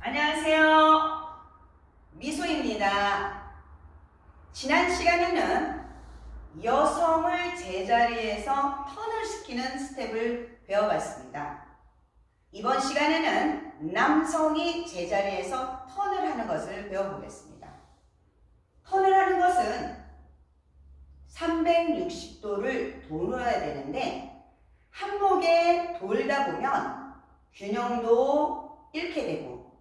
안녕하세요. 미소입니다. 지난 시간에는 여성을 제자리에서 턴을 시키는 스텝을 배워봤습니다. 이번 시간에는 남성이 제자리에서 턴을 하는 것을 배워보겠습니다. 턴을 하는 것은 360도를 돌아야 되는데 한목에 돌다 보면 균형도 잃게 되고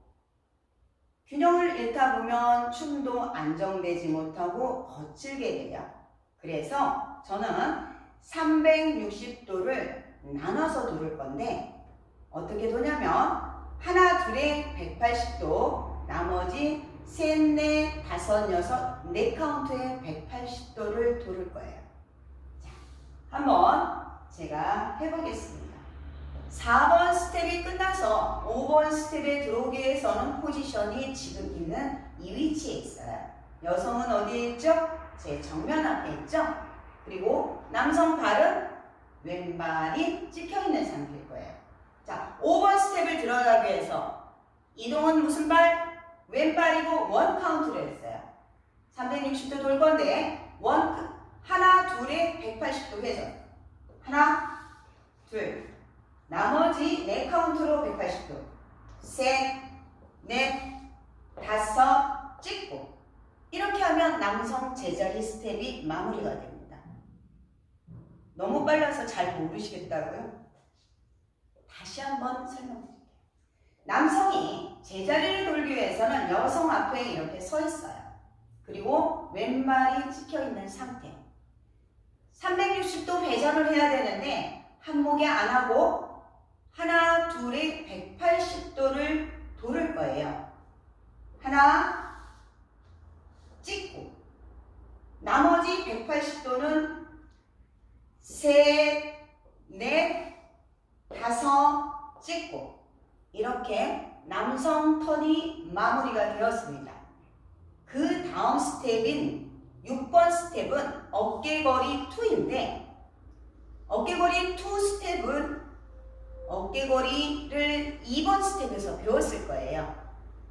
균형을 잃다 보면 춤도 안정되지 못하고 거칠게 돼요. 그래서 저는 360도를 나눠서 두를 건데 어떻게 도냐면 하나 둘에 180도 나머지 셋, 넷, 다섯, 여섯, 네 카운트에 180도를 돌을 거예요. 자, 한번 제가 해보겠습니다. 4번 스텝이 끝나서 5번 스텝에 들어오기 위해서는 포지션이 지금 있는 이 위치에 있어요. 여성은 어디에 있죠? 제 정면 앞에 있죠? 그리고 남성 발은 왼발이 찍혀있는 상태일 거예요. 자, 5번 스텝을 들어가기 위해서 이동은 무슨 발? 왼발이고 원 카운트를 했어요. 360도 돌 건데 원 하나 둘에 180도 회전. 하나 둘 나머지 네 카운트로 180도. 셋, 넷, 다섯 찍고 이렇게 하면 남성 제자리 스텝이 마무리가 됩니다. 너무 빨라서 잘 모르시겠다고요? 다시 한번 설명드릴게요. 남성이 제자리를 돌기 위해서는 여성 앞에 이렇게 서 있어요. 그리고 왼발이 찍혀 있는 상태. 360도 회전을 해야 되는데 한목에 안 하고 하나, 둘에 180도를 돌을 거예요. 하나, 찍고 나머지 180도는 셋, 넷, 다섯 찍고 이렇게 남성 턴이 마무리가 되었습니다. 그 다음 스텝인 6번 스텝은 어깨거리 2인데 어깨거리 2 스텝은 어깨거리를 2번 스텝에서 배웠을 거예요.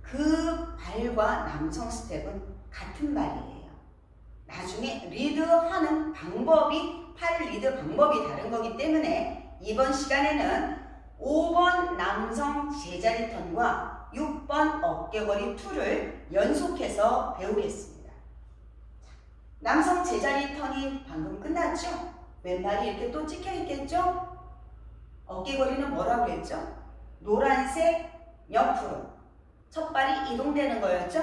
그 발과 남성 스텝은 같은 발이에요. 나중에 리드하는 방법이 팔 리드 방법이 다른 거기 때문에 이번 시간에는 5번 남성 제자리 턴과 6번 어깨거리 2를 연속해서 배우겠습니다. 남성 제자리 턴이 방금 끝났죠? 왼발이 이렇게 또 찍혀 있겠죠? 어깨거리는 뭐라고 했죠? 노란색 옆으로. 첫 발이 이동되는 거였죠?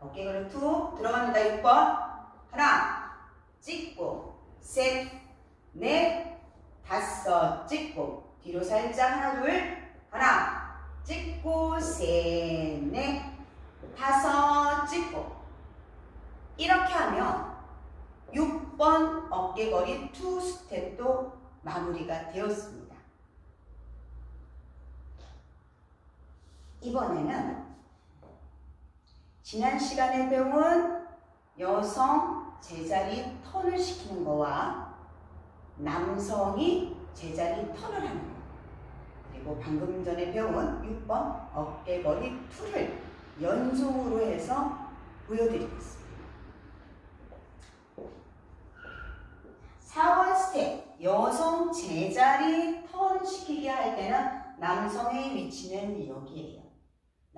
어깨거리 툭 들어갑니다. 6번. 하나. 찍고. 셋, 넷, 다섯. 찍고. 뒤로 살짝 하나 둘. 하나. 찍고. 셋, 넷, 다섯. 찍고. 이렇게 하면 6번 어깨거리 2 스텝도 마무리가 되었습니다. 이번에는 지난 시간에 배운 여성 제자리 턴을 시키는 거와 남성이 제자리 턴을 하는 거 그리고 방금 전에 배운 6번 어깨거리 2를 연속으로 해서 보여드리겠습니다. 4번 스텝 여성 제자리 턴 시키게 할 때는 남성의 위치는 여기에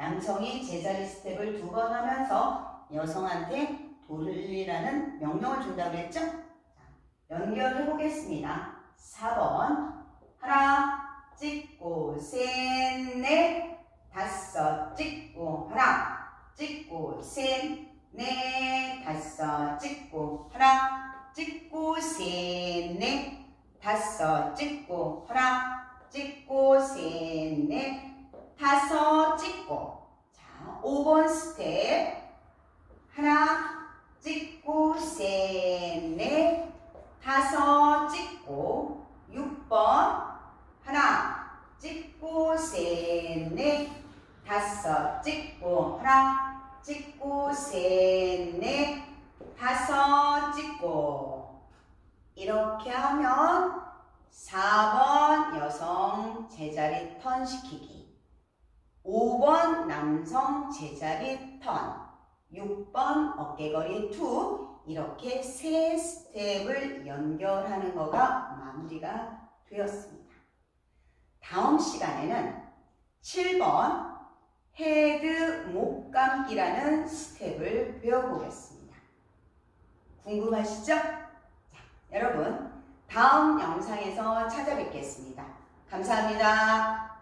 요. 남성이 제자리 스텝을 두 번 하면서 여성한테 돌리라는 명령을 준다고 했죠? 자, 연결해 보겠습니다. 4번 하나 찍고 셋넷 다섯 찍고 하나 찍고 셋넷 다섯 찍고 하나 찍고 셋넷 다섯 찍고 하나 찍고 셋넷 다섯 찍고 자 5번 스텝 하나 찍고 셋넷 다섯 찍고 6번 하나 찍고 셋넷 다섯 찍고 하나 찍고 셋넷 다섯 찍고. 이렇게 하면 4번 여성 제자리 턴 시키기. 5번 남성 제자리 턴. 6번 어깨거리 투 이렇게 세 스텝을 연결하는 거가 마무리가 되었습니다. 다음 시간에는 7번 헤드 목 감기라는 스텝을 배워보겠습니다. 궁금하시죠? 자, 여러분 다음 영상에서 찾아뵙겠습니다. 감사합니다.